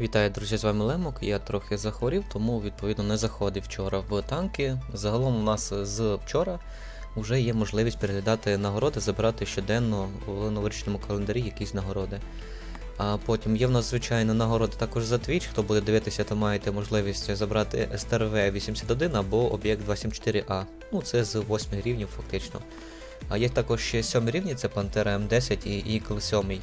Вітаю, друзі, з вами Лемок. Я трохи захворів, тому відповідно не заходив вчора в танки. Загалом у нас з вчора вже є можливість переглядати нагороди, забирати щоденно в новорічному календарі якісь нагороди. А потім є в нас, звичайно, нагороди також за Twitch. Хто буде дивитися, то маєте можливість забрати STRV 81 або об'єкт 274A. Ну, це з 8 рівнів фактично. А є також ще 7 рівні, це Pantera M10 і Eagle 7.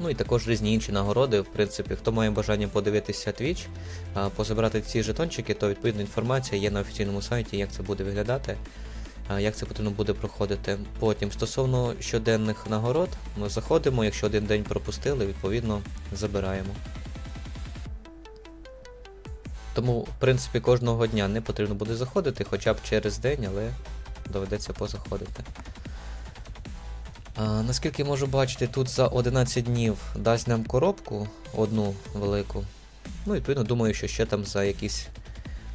Ну і також різні інші нагороди. В принципі, хто має бажання подивитися Twitch, а, позабирати ці жетончики, то відповідна інформація є на офіційному сайті, як це буде виглядати, як це потрібно буде проходити. Потім, стосовно щоденних нагород, ми заходимо, якщо один день пропустили, відповідно забираємо. Тому, в принципі, кожного дня не потрібно буде заходити, хоча б через день, але доведеться позаходити. Наскільки можу бачити, тут за 11 днів дасть нам коробку одну велику. Ну, відповідно, думаю, що ще там за якісь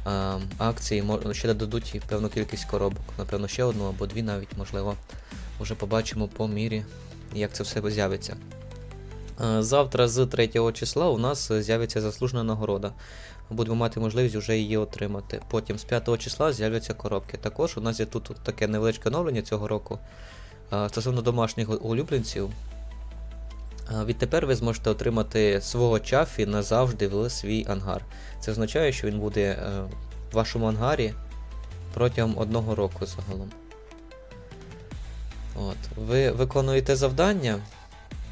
а, акції ще додадуть певну кількість коробок. Напевно, ще одну або дві навіть, можливо. Уже побачимо по мірі, як це все з'явиться. Завтра з 3 числа у нас з'явиться заслужена нагорода. Будемо мати можливість вже її отримати. Потім з 5 числа з'являться коробки. Також у нас є тут таке невеличке оновлення цього року. А, Стосовно домашніх улюбленців, відтепер ви зможете отримати свого чафі назавжди в свій ангар. Це означає, що він буде е, в вашому ангарі протягом одного року загалом. От. Ви виконуєте завдання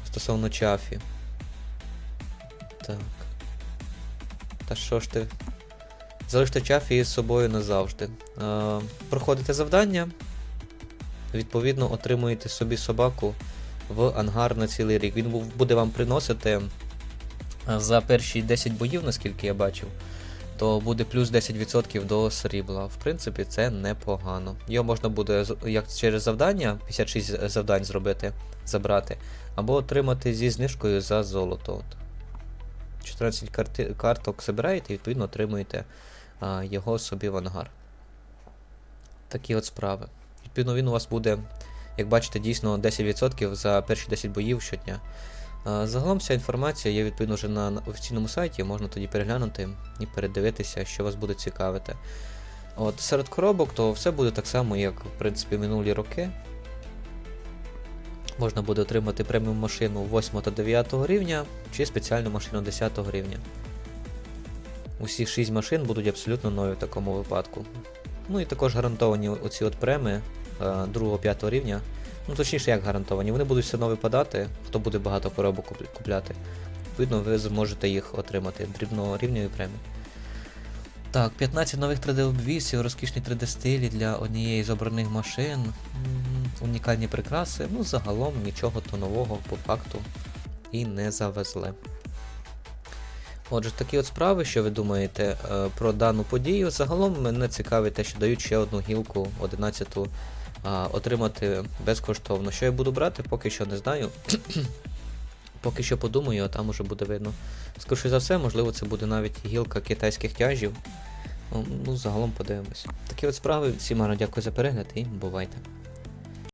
стосовно чафі. Так. Та що ж ти? Залиште чафі з собою назавжди. Е, проходите завдання, відповідно отримуєте собі собаку в ангар на цілий рік. Він буде вам приносити за перші 10 боїв, наскільки я бачив, то буде плюс 10% до срібла. В принципі, це непогано. Його можна буде як через завдання, 56 завдань зробити, забрати, або отримати зі знижкою за золото. 14 карти- карток забираєте і відповідно отримуєте а, його собі в ангар. Такі от справи. Відповідно, він у вас буде, як бачите, дійсно 10% за перші 10 боїв щодня. Загалом вся інформація є відповідно вже на на офіційному сайті, можна тоді переглянути і передивитися, що вас буде цікавити. От серед коробок, то все буде так само, як в принципі минулі роки. Можна буде отримати преміум машину 8 та 9 рівня, чи спеціальну машину 10 рівня. Усі 6 машин будуть абсолютно нові в такому випадку. Ну і також гарантовані оці от преми 2-5 рівня. Ну, точніше, як гарантовані. Вони будуть все одно випадати, хто буде багато коробок купляти. Відповідно, ви зможете їх отримати дрібного рівневі премії. Так, 15 нових 3D-обвісів, розкішні 3D-стилі для однієї з обраних машин, унікальні прикраси. Ну, загалом нічого то нового по факту і не завезли. Отже, такі от справи, що ви думаєте е, про дану подію. Загалом мене цікавить те, що дають ще одну гілку 11 а, отримати безкоштовно. Що я буду брати, поки що не знаю. поки що подумаю, а там уже буде видно. Скоріше за все, можливо, це буде навіть гілка китайських тяжів. Ну, загалом подивимось. Такі от справи. Всім гарно дякую за перегляд і бувайте.